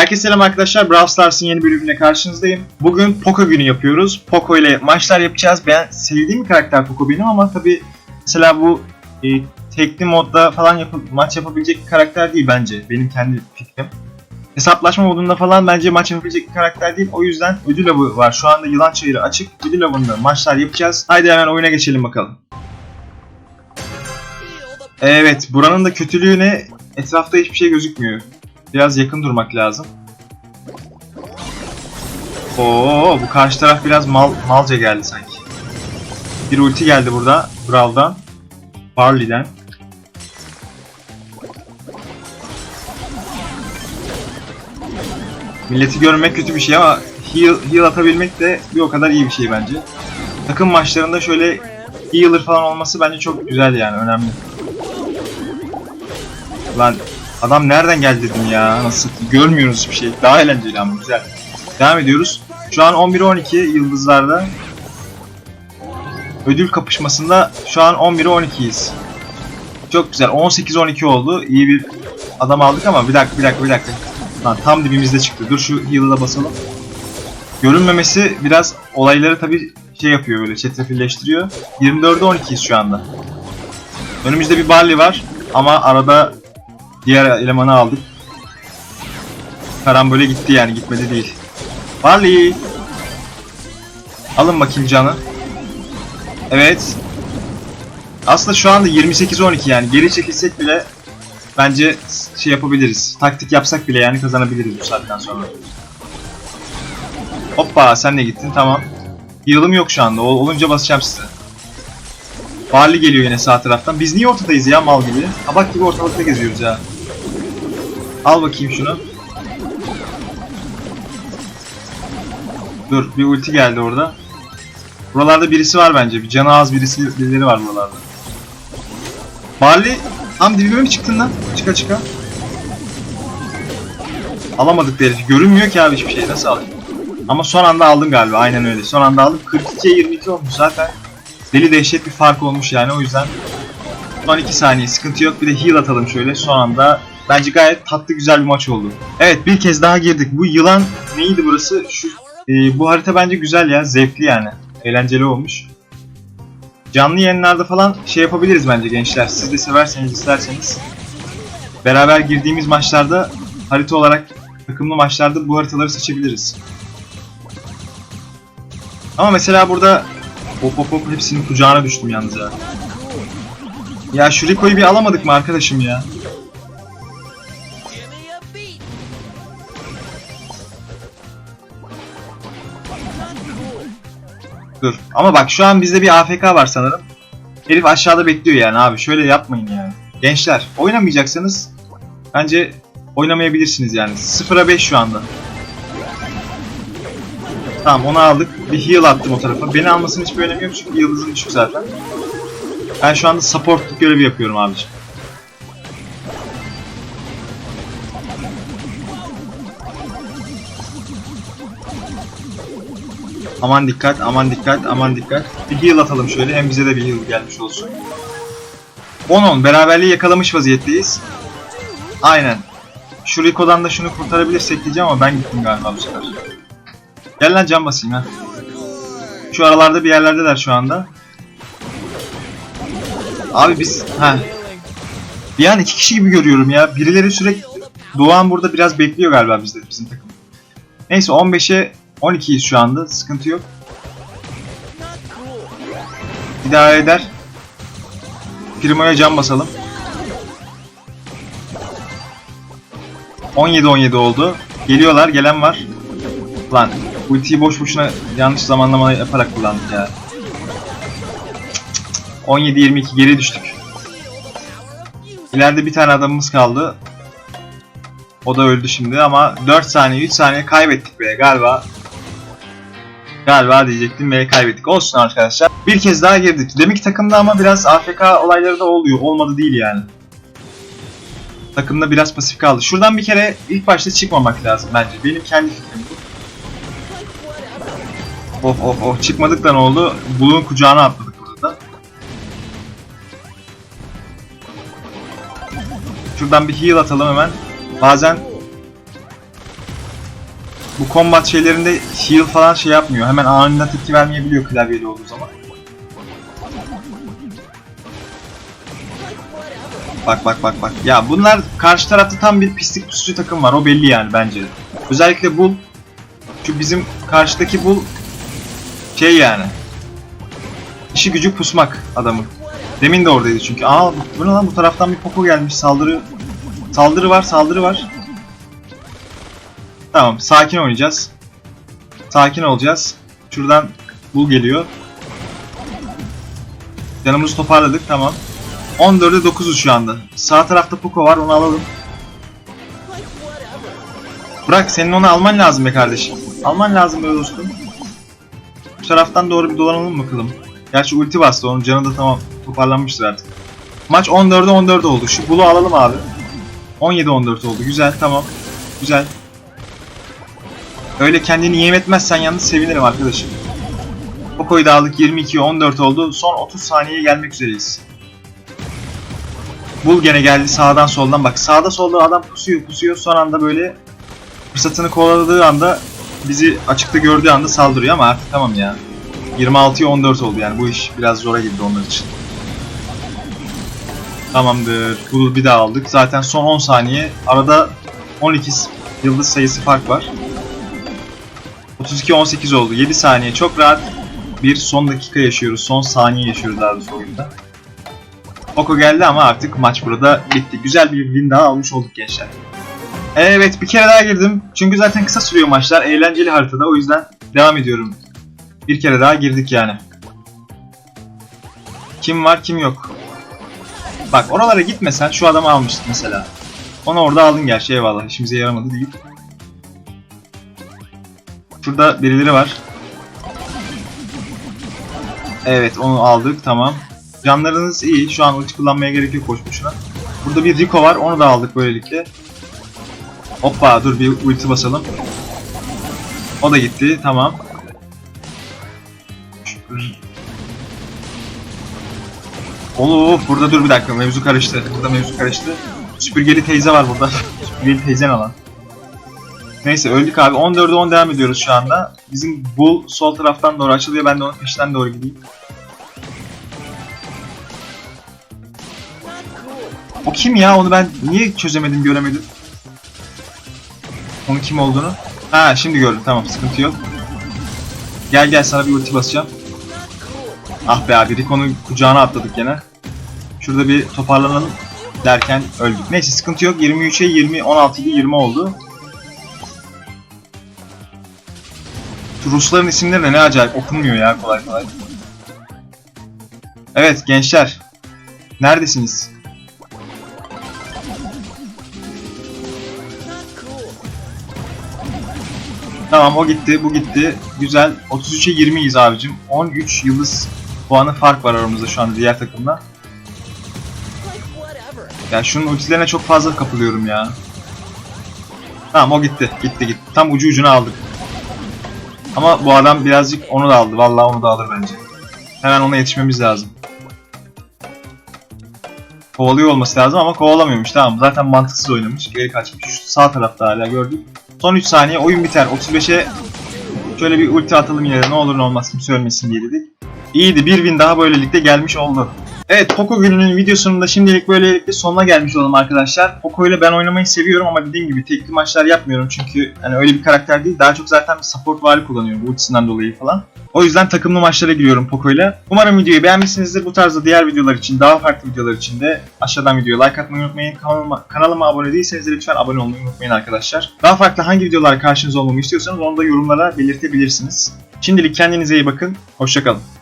Herkese selam arkadaşlar. Brawl Stars'ın yeni bölümüne karşınızdayım. Bugün Poco günü yapıyoruz. Poco ile maçlar yapacağız. Ben sevdiğim bir karakter Poco benim ama tabi mesela bu e, tekli modda falan yapıp maç yapabilecek bir karakter değil bence. Benim kendi fikrim. Hesaplaşma modunda falan bence maç yapabilecek bir karakter değil. O yüzden ödül avı var. Şu anda yılan çayırı açık. Ödül avında maçlar yapacağız. Haydi hemen oyuna geçelim bakalım. Evet, buranın da kötülüğü ne? Etrafta hiçbir şey gözükmüyor. Biraz yakın durmak lazım. Oo, bu karşı taraf biraz mal malca geldi sanki. Bir ulti geldi burada Brawl'dan. Barley'den. Milleti görmek kötü bir şey ama heal, heal atabilmek de bir o kadar iyi bir şey bence. Takım maçlarında şöyle healer falan olması bence çok güzel yani önemli. Lan adam nereden geldi dedim ya nasıl görmüyoruz bir şey daha eğlenceli ama güzel. Devam ediyoruz. Şu an 11-12 yıldızlarda. Ödül kapışmasında şu an 11'e 12'yiz. Çok güzel. 18-12 oldu. İyi bir adam aldık ama bir dakika bir dakika bir dakika. Lan tam dibimizde çıktı. Dur şu heal'ı basalım. Görünmemesi biraz olayları tabi şey yapıyor böyle çetrefilleştiriyor. 24'e 12'yiz şu anda. Önümüzde bir Barley var ama arada diğer elemanı aldık. Karambole gitti yani gitmedi değil. Barley. Alın bakayım canı. Evet. Aslında şu anda 28-12 yani geri çekilsek bile bence şey yapabiliriz. Taktik yapsak bile yani kazanabiliriz bu saatten sonra. Hoppa sen de gittin tamam. Heal'ım yok şu anda. Ol- olunca basacağım size. Barley geliyor yine sağ taraftan. Biz niye ortadayız ya mal gibi? Kabak gibi ortalıkta geziyoruz ya. Al bakayım şunu. Dur bir ulti geldi orada. Buralarda birisi var bence. Bir canı az birisi birileri var buralarda. Barley tam dibime mi çıktın lan? Çıka çıka. Alamadık derici. Görünmüyor ki abi hiçbir şey. Nasıl alayım? Ama son anda aldım galiba. Aynen öyle. Son anda aldım. 42'ye 22 olmuş zaten. Deli dehşet bir fark olmuş yani o yüzden. Son 2 saniye sıkıntı yok. Bir de heal atalım şöyle. Son anda bence gayet tatlı güzel bir maç oldu. Evet bir kez daha girdik. Bu yılan neydi burası? Şu e, bu harita bence güzel ya. Zevkli yani. Eğlenceli olmuş. Canlı yayınlarda falan şey yapabiliriz bence gençler. Siz de severseniz isterseniz. Beraber girdiğimiz maçlarda harita olarak takımlı maçlarda bu haritaları seçebiliriz. Ama mesela burada hop hop hop hepsinin kucağına düştüm yalnız ya. Ya şu Rico'yu bir alamadık mı arkadaşım ya? Dur. Ama bak şu an bizde bir AFK var sanırım. Herif aşağıda bekliyor yani abi. Şöyle yapmayın yani. Gençler oynamayacaksanız bence oynamayabilirsiniz yani. 0'a 5 şu anda. Tamam onu aldık. Bir heal attım o tarafa. Beni almasının hiçbir önemi yok çünkü yıldızım düşük zaten. Ben şu anda supportluk görevi yapıyorum abiciğim. Aman dikkat, aman dikkat, aman dikkat. Bir heal atalım şöyle. Hem bize de bir heal gelmiş olsun. 10-10 beraberliği yakalamış vaziyetteyiz. Aynen. Şu Rico'dan da şunu kurtarabilirsek diyeceğim ama ben gittim galiba bu sefer. Gel lan can basayım ha. Şu aralarda bir yerlerdeler şu anda. Abi biz... ha. Bir an iki kişi gibi görüyorum ya. Birileri sürekli... Doğan burada biraz bekliyor galiba bizde bizim takım. Neyse 15'e 12'yiz şu anda. Sıkıntı yok. İdare eder. Primo'ya can basalım. 17-17 oldu. Geliyorlar. Gelen var. Lan ultiyi boş boşuna yanlış zamanlama yaparak kullandık ya. 17-22 geri düştük. İleride bir tane adamımız kaldı. O da öldü şimdi ama 4 saniye 3 saniye kaybettik be galiba. Galiba diyecektim ve kaybettik. Olsun arkadaşlar. Bir kez daha girdik. Demek takımda ama biraz AFK olayları da oluyor. Olmadı değil yani. Takımda biraz pasif kaldı. Şuradan bir kere ilk başta çıkmamak lazım bence. Benim kendi fikrim bu. Of of of çıkmadık da ne oldu? Bulun kucağına atladık burada da. Şuradan bir heal atalım hemen. Bazen Bu combat şeylerinde heal falan şey yapmıyor. Hemen anında tepki vermeyebiliyor klavyeli olduğu zaman. Bak bak bak bak. Ya bunlar karşı tarafta tam bir pislik pusucu takım var. O belli yani bence. Özellikle Bull. Şu bizim karşıdaki Bull şey yani. İşi gücü pusmak adamın. Demin de oradaydı çünkü. Aa bu, bu lan bu taraftan bir Poco gelmiş saldırı. Saldırı var saldırı var. Tamam sakin oynayacağız. Sakin olacağız. Şuradan Bull geliyor. Canımızı toparladık tamam. 14'e 9'uz şu anda. Sağ tarafta Poco var onu alalım. Bırak senin onu alman lazım be kardeşim. Alman lazım be dostum. Taraftan doğru bir dolanalım bakalım. Gerçi ulti bastı onun canı da tamam toparlanmıştır artık. Maç 14'e 14 oldu. Şu Bull'u alalım abi. 17-14 oldu. Güzel tamam. Güzel. Öyle kendini yem etmezsen yalnız sevinirim arkadaşım. Poco'yu da aldık 22-14 oldu. Son 30 saniyeye gelmek üzereyiz. Bul gene geldi sağdan soldan bak sağda solda adam pusuyor pusuyor son anda böyle fırsatını kovaladığı anda bizi açıkta gördüğü anda saldırıyor ama artık tamam ya. 26'ya 14 oldu yani bu iş biraz zora girdi onlar için. Tamamdır. Bulu bir daha aldık. Zaten son 10 saniye. Arada 12 yıldız sayısı fark var. 32-18 oldu. 7 saniye. Çok rahat bir son dakika yaşıyoruz. Son saniye yaşıyoruz daha doğrusu oyunda. Oko geldi ama artık maç burada bitti. Güzel bir win daha almış olduk gençler. Evet bir kere daha girdim. Çünkü zaten kısa sürüyor maçlar. Eğlenceli haritada o yüzden devam ediyorum. Bir kere daha girdik yani. Kim var kim yok. Bak oralara gitmesen şu adamı almıştık mesela. Onu orada aldın gerçi eyvallah işimize yaramadı değil. Şurada birileri var. Evet onu aldık tamam. Canlarınız iyi. Şu an ulti kullanmaya gerek yok boş. Burada bir Rico var. Onu da aldık böylelikle. Hoppa dur bir ulti basalım. O da gitti. Tamam. Oğlum burada dur bir dakika mevzu karıştı. Burada mevzu karıştı. Süpürgeli teyze var burada. Süpürgeli teyzen alan. Neyse öldük abi. 14'e 10 devam ediyoruz şu anda. Bizim Bull sol taraftan doğru açılıyor. Ben de onun peşinden doğru gideyim. O kim ya? Onu ben niye çözemedim, göremedim? Onun kim olduğunu. Ha şimdi gördüm. Tamam sıkıntı yok. Gel gel sana bir ulti basacağım. Ah be abi Rico'nun kucağına atladık gene. Şurada bir toparlanalım derken öldük. Neyse sıkıntı yok. 23'e 20, 16 ile 20 oldu. Rusların isimleri de ne acayip okunmuyor ya kolay kolay. Evet gençler. Neredesiniz? Tamam o gitti, bu gitti. Güzel. 33'e 20'yiz abicim. 13 yıldız puanı fark var aramızda şu an diğer takımla. Ya şunun ultilerine çok fazla kapılıyorum ya. Tamam o gitti. Gitti gitti. Tam ucu ucuna aldık. Ama bu adam birazcık onu da aldı. Vallahi onu da alır bence. Hemen ona yetişmemiz lazım. Kovalıyor olması lazım ama kovalamıyormuş. Tamam zaten mantıksız oynamış. Geri kaçmış. Şu sağ tarafta hala gördük. Son 3 saniye oyun biter. 35'e şöyle bir ulti atalım yine de ne olur ne olmaz kimse ölmesin diye dedik. İyiydi bir win daha böylelikle gelmiş oldu. Evet Poco gününün videosunun da şimdilik böylelikle sonuna gelmiş olalım arkadaşlar. Poco ile ben oynamayı seviyorum ama dediğim gibi tekli maçlar yapmıyorum çünkü hani öyle bir karakter değil. Daha çok zaten support vali kullanıyorum bu ultisinden dolayı falan. O yüzden takımlı maçlara giriyorum Poco ile. Umarım videoyu beğenmişsinizdir. Bu tarzda diğer videolar için, daha farklı videolar için de aşağıdan videoya like atmayı unutmayın. Kanalıma, kanalıma abone değilseniz de lütfen abone olmayı unutmayın arkadaşlar. Daha farklı hangi videolar karşınıza olmamı istiyorsanız onu da yorumlara belirtebilirsiniz. Şimdilik kendinize iyi bakın. Hoşçakalın.